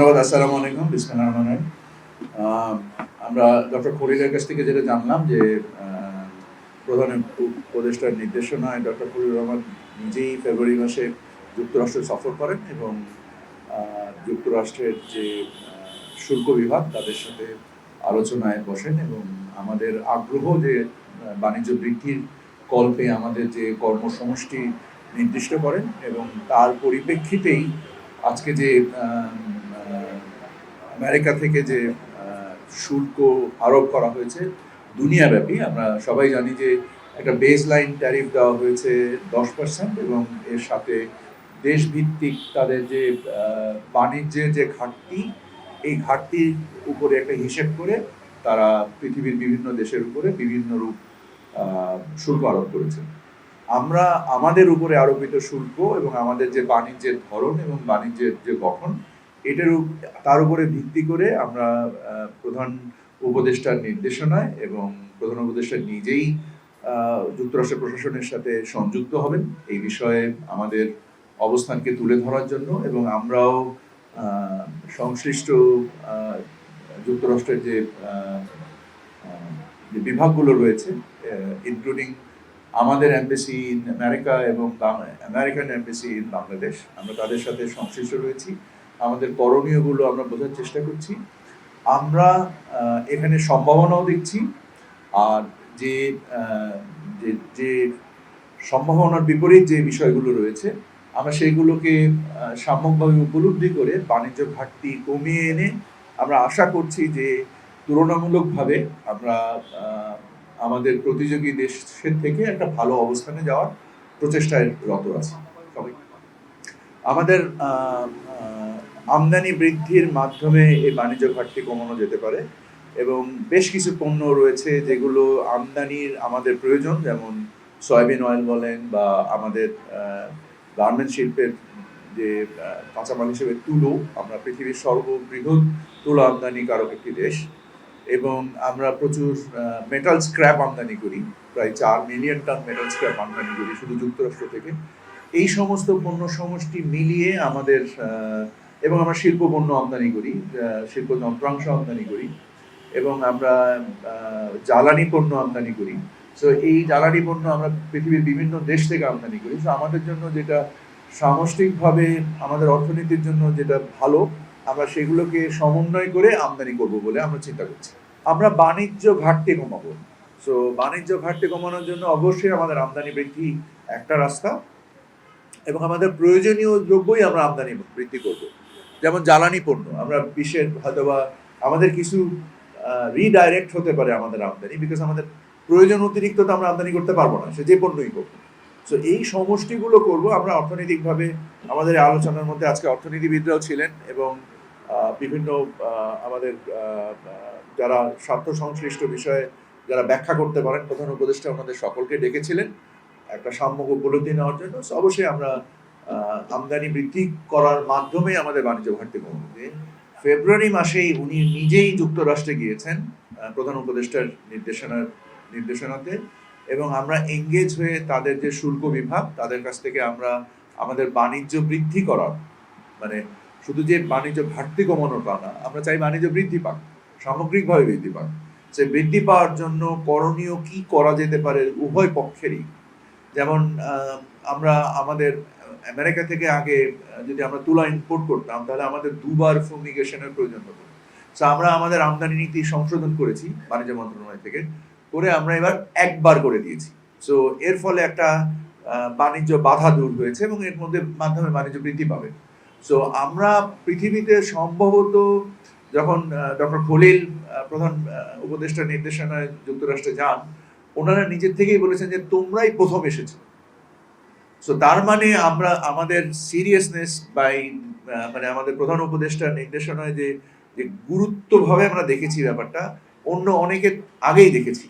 ধন্যবাদ আসসালামু আলাইকুম বিসমিল্লাহির রহমানির আহ, আমরা ডক্টর খলিলের কাছ থেকে যেটা জানলাম যে প্রধান উপদেষ্টার নির্দেশনায় ডক্টর খলিল রহমান নিজেই ফেব্রুয়ারি মাসে যুক্তরাষ্ট্র সফর করেন এবং যুক্তরাষ্ট্রের যে শুল্ক বিভাগ তাদের সাথে আলোচনায় বসেন এবং আমাদের আগ্রহ যে বাণিজ্য বৃদ্ধির কল্পে আমাদের যে কর্মসমষ্টি নির্দিষ্ট করেন এবং তার পরিপ্রেক্ষিতেই আজকে যে আমেরিকা থেকে যে শুল্ক আরোপ করা হয়েছে, দুনিয়াব্যাপী। আমরা সবাই জানি যে একটা বেস লাইন ট্যারিফ দেওয়া হয়েছে দশ পার্সেন্ট এবং এর সাথে দেশভিত্তিক তাদের যে বাণিজ্যের যে ঘাটতি, এই ঘাটতির উপরে একটা হিসেব করে তারা পৃথিবীর বিভিন্ন দেশের উপরে বিভিন্ন রূপ শুল্ক আরোপ করেছে। আমরা, আমাদের উপরে আরোপিত শুল্ক এবং আমাদের যে বাণিজ্যের ধরন এবং বাণিজ্যের যে গঠন এটার তার উপরে ভিত্তি করে আমরা প্রধান উপদেষ্টার নির্দেশনায় এবং প্রধান উপদেষ্টা নিজেই যুক্তরাষ্ট্র প্রশাসনের সাথে সংযুক্ত হবেন। এই বিষয়ে আমাদের অবস্থানকে তুলে ধরার জন্য এবং আমরাও সংশ্লিষ্ট যুক্তরাষ্ট্রের যে যে বিভাগগুলো রয়েছে ইনক্লুডিং আমাদের এমবেসি ইন আমেরিকা এবং আমেরিকান এমবেসি ইন বাংলাদেশ আমরা তাদের সাথে সংশ্লিষ্ট রয়েছি। আমাদের করণীয়গুলো আমরা বোঝার চেষ্টা করছি। আমরা এখানে সম্ভাবনাও দেখছি আর যে যে সম্ভাবনার বিপরীত যে বিষয়গুলো রয়েছে আমরা সেইগুলোকে আহ, সাম্যকভাবে উপলব্ধি করে বাণিজ্য ঘাটতি কমিয়ে এনে আমরা আশা করছি যে তুলনামূলকভাবে আমরা আমাদের প্রতিযোগী দেশের থেকে একটা ভালো অবস্থানে যাওয়ার প্রচেষ্টায় রত আছি। আমাদের আমদানি বৃদ্ধির মাধ্যমে এই বাণিজ্য ঘাটতি কমানো যেতে পারে এবং বেশ কিছু পণ্য রয়েছে যেগুলো আমদানির আমাদের প্রয়োজন, যেমন সয়াবিন অয়েল বলেন বা আমাদের গার্মেন্ট শিল্পের যে কাঁচামাল হিসেবে তুলো, আমরা পৃথিবীর সর্ববৃহৎ তুলো আমদানিকারক একটি দেশ এবং আমরা প্রচুর মেটাল স্ক্র্যাপ আমদানি করি, প্রায় চার মিলিয়ন টন মেটাল স্ক্র্যাপ আমদানি করি শুধু যুক্তরাষ্ট্র থেকে। এই সমস্ত পণ্য সমষ্টি মিলিয়ে আমাদের এবং আমরা শিল্প পণ্য আমদানি করি শিল্প যন্ত্রাংশ আমদানি করি এবং আমরা জ্বালানি পণ্য আমদানি করি। সো এই জ্বালানি পণ্য আমরা পৃথিবীর বিভিন্ন দেশ থেকে আমদানি করি। তো আমাদের জন্য যেটা সামষ্টিকভাবে আমাদের অর্থনীতির জন্য যেটা ভালো, আমরা সেগুলোকে সমন্বয় করে আমদানি করব বলে আমরা চিন্তা করছি। আমরা বাণিজ্য ঘাটতি কমাবো। সো বাণিজ্য ঘাটতি কমানোর জন্য অবশ্যই আমাদের আমদানি বৃদ্ধি একটা রাস্তা এবং আমাদের প্রয়োজনীয় দ্রব্যই আমরা আমদানি বৃদ্ধি করব। যেমন জ্বালানি পণ্য, আমরা বিশ্বের হয়তোবা আমাদের কিছু রিডাইরেক্ট হতে পারে আমাদের আমদানি বিকজ আমাদের প্রয়োজন অতিরিক্ত তো আমরা আমদানি করতে পারব না, সে যে পণ্যই করব সো এই সমষ্টিগুলো করব, আমরা অর্থনৈতিকভাবে আমাদের আলোচনার মধ্যে আজকে অর্থনীতিবিদরাও ছিলেন এবং বিভিন্ন আমাদের যারা স্বার্থ সংশ্লিষ্ট বিষয়ে যারা ব্যাখ্যা করতে পারেন, প্রধান উপদেষ্টা ওনাদের সকলকে ডেকেছিলেন একটা সাম্যক উপলব্ধি নেওয়ার জন্য। অবশ্যই আমরা আমদানি বৃদ্ধি করার মাধ্যমে আমাদের বাণিজ্য ঘাটতি কমবে ফেব্রুয়ারি মাসেই উনি নিজেই যুক্তরাষ্ট্রে গিয়েছেন প্রধান উপদেষ্টার নির্দেশনার নির্দেশনাতে। এবং আমরা এঙ্গেজ হয়ে তাদের যে শুল্ক বিভাগ, তাদের কাছ থেকে আমরা আমাদের বাণিজ্য বৃদ্ধি করার মানে শুধু যে বাণিজ্য ঘাটতি কমানোর তা না, আমরা চাই বাণিজ্য বৃদ্ধি পাক, সামগ্রিকভাবে বৃদ্ধি পাক। সে বৃদ্ধি পাওয়ার জন্য করণীয় কি করা যেতে পারে উভয় পক্ষেরই। যেমন আমরা আমাদের আমেরিকা থেকে আগে যদি আমরা তুলা ইম্পোর্ট করতাম, তাহলে আমাদের দুবার ফুমিগেশনের প্রয়োজন হতো। তো আমরা আমাদের আমদানি নীতি সংশোধন করেছি, বাণিজ্য মন্ত্রণালয় থেকে, করে আমরা এবার একবার করে দিয়েছি। সো এর ফলে একটা বাণিজ্য বাধা দূর হয়েছে এবং এর মধ্যে মাধ্যমে বাণিজ্য বৃদ্ধি পাবে। সো আমরা পৃথিবীতে সম্ভবত যখন ডক্টর খলিল প্রধান উপদেষ্টা নির্দেশনায় যুক্তরাষ্ট্রে যান, ওনারা নিজের থেকেই বলেছেন যে তোমরাই প্রথম এসেছ। সো তার মানে আমরা আমাদের সিরিয়াসনেস বাই মানে আমাদের প্রধান উপদেষ্টার নির্দেশনায় যে যে গুরুত্বভাবে আমরা দেখেছি ব্যাপারটা, অন্য অনেকে আগেই দেখেছি।